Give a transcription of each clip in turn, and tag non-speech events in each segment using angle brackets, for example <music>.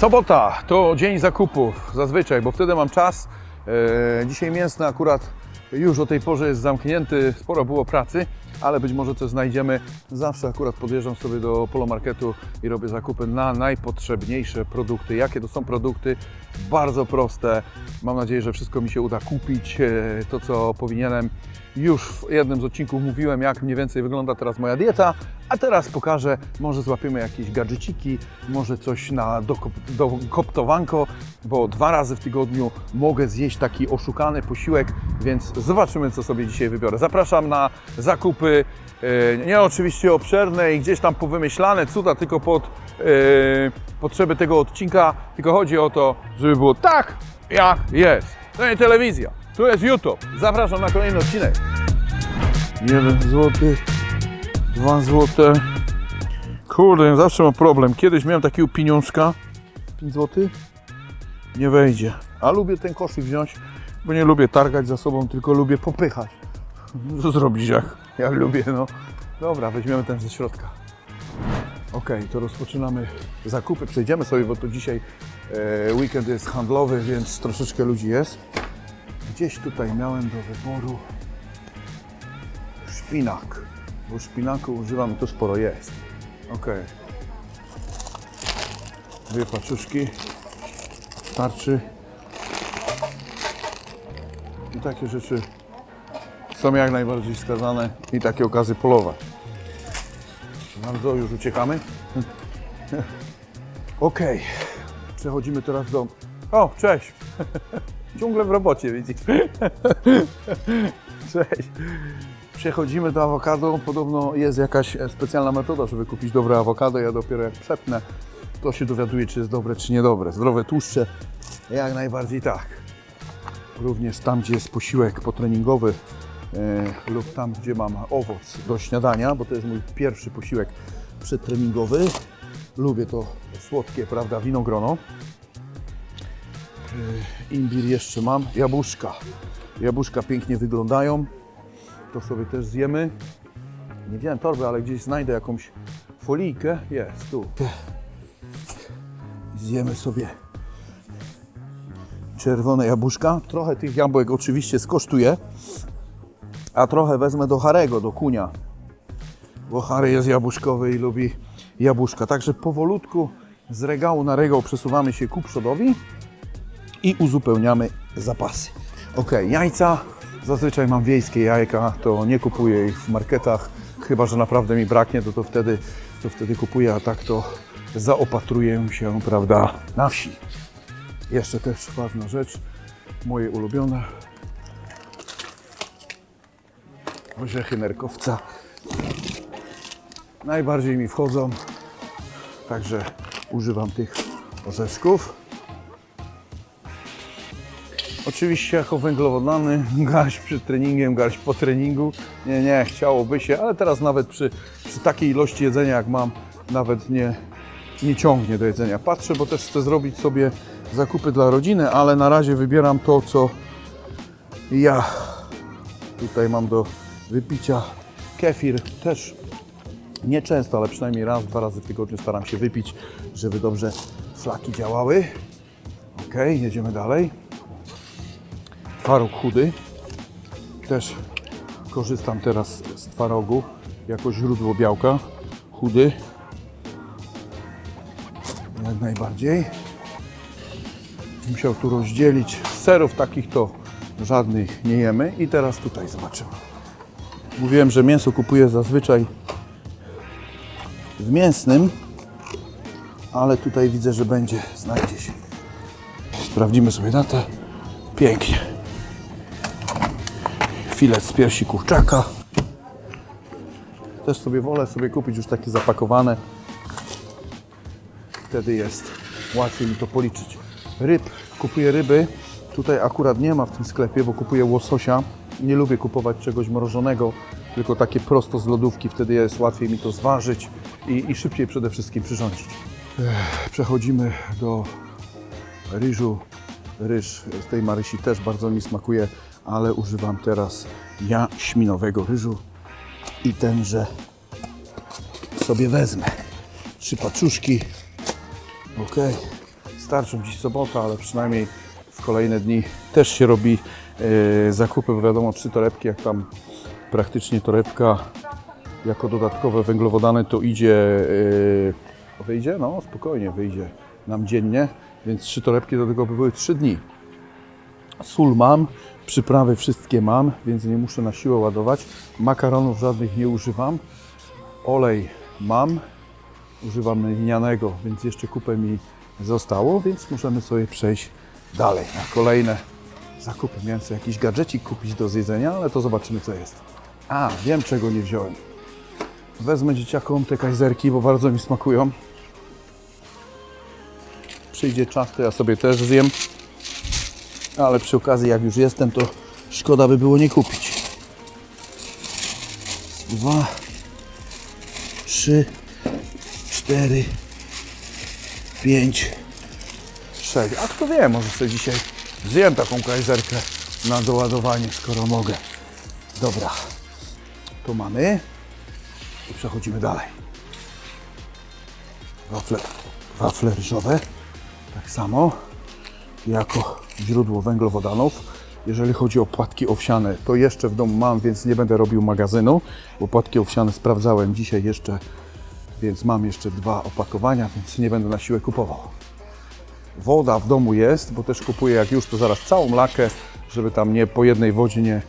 Sobota to dzień zakupów zazwyczaj, bo wtedy mam czas. E, dzisiaj mięsny akurat już o tej porze jest zamknięty, sporo było pracy, ale być może coś znajdziemy. Zawsze akurat podjeżdżam sobie do polomarketu i robię zakupy na najpotrzebniejsze produkty. Jakie to są produkty? Bardzo proste. Mam nadzieję, że wszystko mi się uda kupić. E, to, co powinienem. Już w jednym z odcinków mówiłem, jak mniej więcej wygląda teraz moja dieta, a teraz pokażę, może złapiemy jakieś gadżeciki, może coś na dokop, dokoptowanko, bo dwa razy w tygodniu mogę zjeść taki oszukany posiłek, więc zobaczymy, co sobie dzisiaj wybiorę. Zapraszam na zakupy, e, nie oczywiście obszerne i gdzieś tam powymyślane cuda, tylko pod e, potrzeby tego odcinka, tylko chodzi o to, żeby było tak, jak jest. To nie telewizja, tu jest YouTube. Zapraszam na kolejny odcinek. 1 zł, 2 zł. Kurde, zawsze mam problem. Kiedyś miałem takiego pieniążka. 5 zł? Nie wejdzie. A lubię ten koszyk wziąć, bo nie lubię targać za sobą, tylko lubię popychać. Co zrobić jak? Ja lubię, no. Dobra, weźmiemy ten ze środka. Ok, to rozpoczynamy zakupy. Przejdziemy sobie, bo to dzisiaj e, weekend jest handlowy, więc troszeczkę ludzi jest. Gdzieś tutaj miałem do wyboru szpinak. Bo szpinaku używam i to sporo jest. Ok. Dwie paczuszki. Starczy. I takie rzeczy są jak najbardziej wskazane i takie okazy polować. Bardzo już uciekamy. <laughs> Ok. Przechodzimy teraz do... O, cześć. <laughs> Ciągle w robocie, widzisz. <laughs> Cześć. Przechodzimy do awokado. Podobno jest jakaś specjalna metoda, żeby kupić dobre awokado. Ja dopiero jak przepnę, to się dowiaduję, czy jest dobre, czy niedobre. Zdrowe tłuszcze, jak najbardziej tak. Również tam, gdzie jest posiłek potreningowy e, lub tam, gdzie mam owoc do śniadania, bo to jest mój pierwszy posiłek przedtreningowy. Lubię to słodkie, prawda, winogrono. E, Imbir jeszcze mam, jabłuszka. Jabłuszka pięknie wyglądają. To sobie też zjemy. Nie wziąłem torby, ale gdzieś znajdę jakąś folijkę. Jest, tu. Zjemy sobie czerwone jabłuszka. Trochę tych jabłek oczywiście skosztuję, a trochę wezmę do Harego, do kunia, bo Harry jest jabłuszkowy i lubi jabłuszka. Także powolutku z regału na regał przesuwamy się ku przodowi i uzupełniamy zapasy. Ok, jajca. Zazwyczaj mam wiejskie jajka, to nie kupuję ich w marketach, chyba że naprawdę mi braknie, to, to, wtedy, to wtedy kupuję, a tak to zaopatruję się, prawda, na wsi. Jeszcze też ważna rzecz, moje ulubione. Orzechy nerkowca. Najbardziej mi wchodzą, także używam tych orzeszków. Oczywiście jako węglowodany, garść przed treningiem, garść po treningu. Nie, nie, chciałoby się, ale teraz nawet przy, przy takiej ilości jedzenia jak mam, nawet nie, nie ciągnie do jedzenia. Patrzę, bo też chcę zrobić sobie zakupy dla rodziny, ale na razie wybieram to, co ja tutaj mam do wypicia. Kefir też nie często, ale przynajmniej raz, dwa razy w tygodniu staram się wypić, żeby dobrze flaki działały. Ok, jedziemy dalej. Twaróg chudy. Też korzystam teraz z twarogu jako źródło białka. Chudy. Jak najbardziej. Musiał tu rozdzielić. Serów takich to żadnych nie jemy. I teraz tutaj zobaczymy. Mówiłem, że mięso kupuję zazwyczaj w mięsnym, ale tutaj widzę, że będzie, znajdzie się. Sprawdzimy sobie datę. Pięknie. Filet z piersi kurczaka. Też sobie wolę sobie kupić już takie zapakowane. Wtedy jest łatwiej mi to policzyć. Ryb, kupuję ryby. Tutaj akurat nie ma w tym sklepie, bo kupuję łososia. Nie lubię kupować czegoś mrożonego, tylko takie prosto z lodówki. Wtedy jest łatwiej mi to zważyć i, i szybciej przede wszystkim przyrządzić. Ech, Przechodzimy do ryżu. Ryż z tej Marysi też bardzo mi smakuje, ale używam teraz jaśminowego ryżu i tenże sobie wezmę. Trzy paczuszki. Ok. wystarczą dziś sobota, ale przynajmniej w kolejne dni też się robi e, zakupy, bo wiadomo, trzy torebki, jak tam praktycznie torebka jako dodatkowe węglowodany to idzie, e, wyjdzie? No spokojnie, wyjdzie nam dziennie, więc trzy torebki do tego by były trzy dni. Sól mam, przyprawy wszystkie mam, więc nie muszę na siłę ładować. Makaronów żadnych nie używam. Olej mam, używam lnianego, więc jeszcze kupę mi zostało, więc możemy sobie przejść dalej na kolejne zakupy. Miałem sobie jakiś gadżecik kupić do zjedzenia, ale to zobaczymy co jest. A, wiem czego nie wziąłem. Wezmę dzieciakom te kajzerki, bo bardzo mi smakują. Przyjdzie czas, to ja sobie też zjem. Ale przy okazji, jak już jestem, to szkoda by było nie kupić. Dwa, trzy, cztery, pięć, sześć. A kto wie, może sobie dzisiaj zjem taką kajzerkę na doładowanie, skoro mogę. Dobra, to mamy i przechodzimy dalej. Wafle, wafle ryżowe, tak samo jako źródło węglowodanów. Jeżeli chodzi o płatki owsiane, to jeszcze w domu mam, więc nie będę robił magazynu, bo płatki owsiane sprawdzałem dzisiaj jeszcze, więc mam jeszcze dwa opakowania, więc nie będę na siłę kupował. Woda w domu jest, bo też kupuję jak już to zaraz całą lakę, żeby tam nie po jednej wodzie nie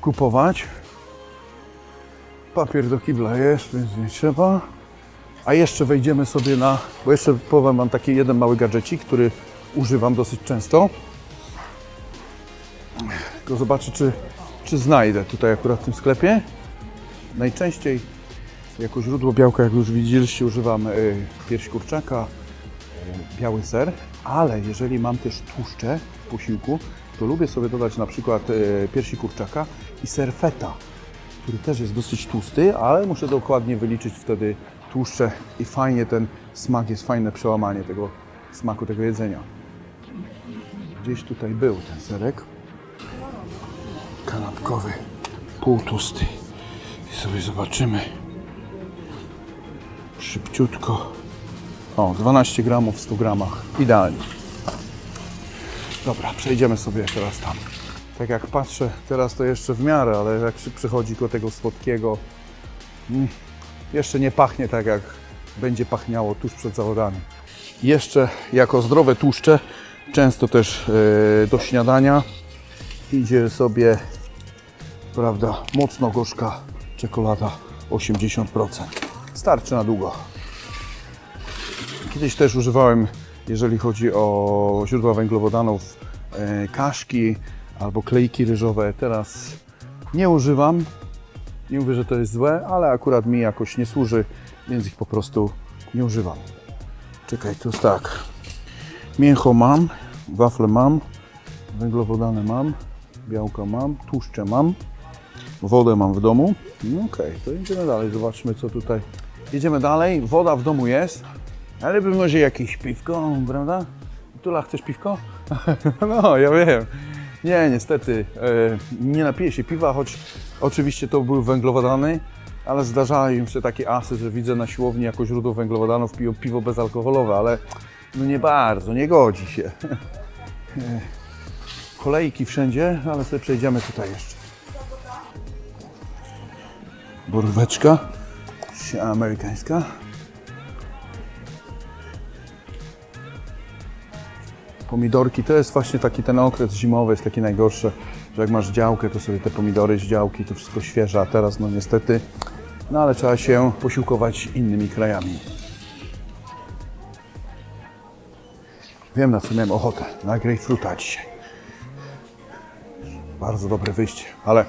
kupować. Papier do kibla jest, więc nie trzeba. A jeszcze wejdziemy sobie na, bo jeszcze powiem, mam taki jeden mały gadżecik, który używam dosyć często. Tylko zobaczę, czy, czy znajdę tutaj akurat w tym sklepie. Najczęściej jako źródło białka, jak już widzieliście, używam y, piersi kurczaka, y, biały ser, ale jeżeli mam też tłuszcze w posiłku, to lubię sobie dodać na przykład y, piersi kurczaka i ser feta, który też jest dosyć tłusty, ale muszę dokładnie wyliczyć wtedy tłuszcze i fajnie ten smak jest fajne przełamanie tego smaku tego jedzenia. Gdzieś tutaj był ten serek kanapkowy, półtłusty. I sobie zobaczymy szybciutko. O, 12 gramów w 100 gramach. Idealnie. Dobra, przejdziemy sobie teraz tam. Tak jak patrzę, teraz to jeszcze w miarę, ale jak się przychodzi do tego słodkiego, mm, jeszcze nie pachnie tak jak będzie pachniało tuż przed zawodami. Jeszcze jako zdrowe tłuszcze, często też e, do śniadania idzie sobie, prawda, mocno gorzka czekolada 80%. Starczy na długo. Kiedyś też używałem, jeżeli chodzi o źródła węglowodanów, e, kaszki albo klejki ryżowe. Teraz nie używam. Nie mówię, że to jest złe, ale akurat mi jakoś nie służy, więc ich po prostu nie używam. Czekaj, to jest tak. Mięcho mam, wafle mam, węglowodany mam, białka mam, tłuszcze mam, wodę mam w domu. No okej, to idziemy dalej, zobaczmy co tutaj. Jedziemy dalej, woda w domu jest, ale by może jakieś piwko, prawda? Tula, chcesz piwko? <laughs> no, ja wiem. Nie, niestety, e, nie napiję się piwa, choć oczywiście to były węglowodany, ale zdarzają się takie asy, że widzę na siłowni jako źródło węglowodanów piją piwo bezalkoholowe, ale no nie bardzo, nie godzi się. <laughs> E, Kolejki wszędzie, ale sobie przejdziemy tutaj jeszcze. Boróweczka amerykańska. Pomidorki to jest właśnie taki ten okres zimowy, jest taki najgorszy, że jak masz działkę, to sobie te pomidory z działki, to wszystko świeże, a teraz no niestety, no ale trzeba się posiłkować innymi krajami. Wiem na co miałem ochotę, na grapefruita dzisiaj. Bardzo dobre wyjście, ale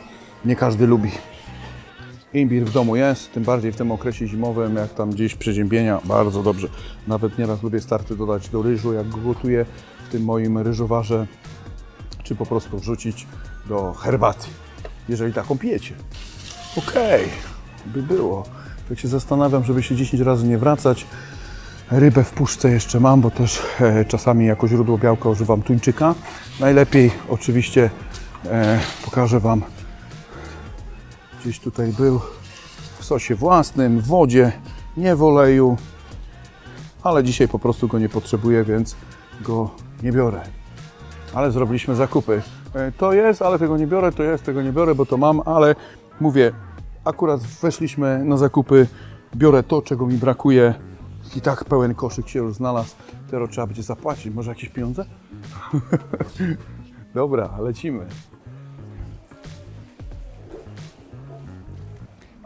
nie każdy lubi. Imbir w domu jest, tym bardziej w tym okresie zimowym, jak tam gdzieś przeziębienia, bardzo dobrze. Nawet nieraz lubię starty dodać do ryżu, jak go gotuję w tym moim ryżowarze, czy po prostu wrzucić do herbaty, jeżeli taką pijecie. Okej, by było. Tak się zastanawiam, żeby się 10 razy nie wracać. Rybę w puszce jeszcze mam, bo też e, czasami jako źródło białka używam tuńczyka. Najlepiej oczywiście e, pokażę Wam gdzieś tutaj był w sosie własnym, w wodzie, nie w oleju, ale dzisiaj po prostu go nie potrzebuję, więc go nie biorę. Ale zrobiliśmy zakupy. E, To jest, ale tego nie biorę, to jest, tego nie biorę, bo to mam, ale mówię, akurat weszliśmy na zakupy, biorę to, czego mi brakuje i tak pełen koszyk się już znalazł. Teraz trzeba będzie zapłacić. Może jakieś pieniądze? <laughs> Dobra, lecimy.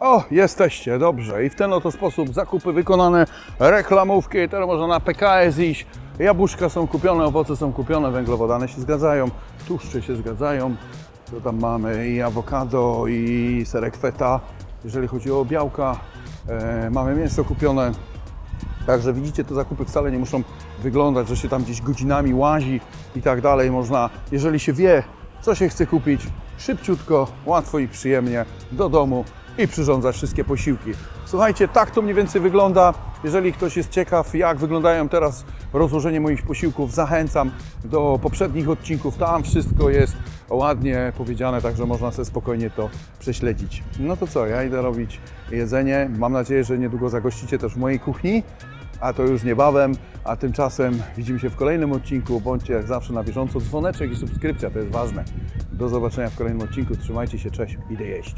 O, jesteście, dobrze. I w ten oto sposób zakupy wykonane, reklamówki, teraz można na PKS iść. Jabłuszka są kupione, owoce są kupione, węglowodany się zgadzają, tłuszcze się zgadzają. Co tam mamy? I awokado, i serek feta. Jeżeli chodzi o białka, e, mamy mięso kupione. Także widzicie, te zakupy wcale nie muszą wyglądać, że się tam gdzieś godzinami łazi i tak dalej. Można, jeżeli się wie, co się chce kupić, szybciutko, łatwo i przyjemnie do domu i przyrządzać wszystkie posiłki. Słuchajcie, tak to mniej więcej wygląda. Jeżeli ktoś jest ciekaw, jak wyglądają teraz rozłożenie moich posiłków, zachęcam do poprzednich odcinków. Tam wszystko jest ładnie powiedziane, także można sobie spokojnie to prześledzić. No to co, ja idę robić jedzenie. Mam nadzieję, że niedługo zagościcie też w mojej kuchni a to już niebawem, a tymczasem widzimy się w kolejnym odcinku. Bądźcie jak zawsze na bieżąco. Dzwoneczek i subskrypcja to jest ważne. Do zobaczenia w kolejnym odcinku. Trzymajcie się, cześć, idę jeść.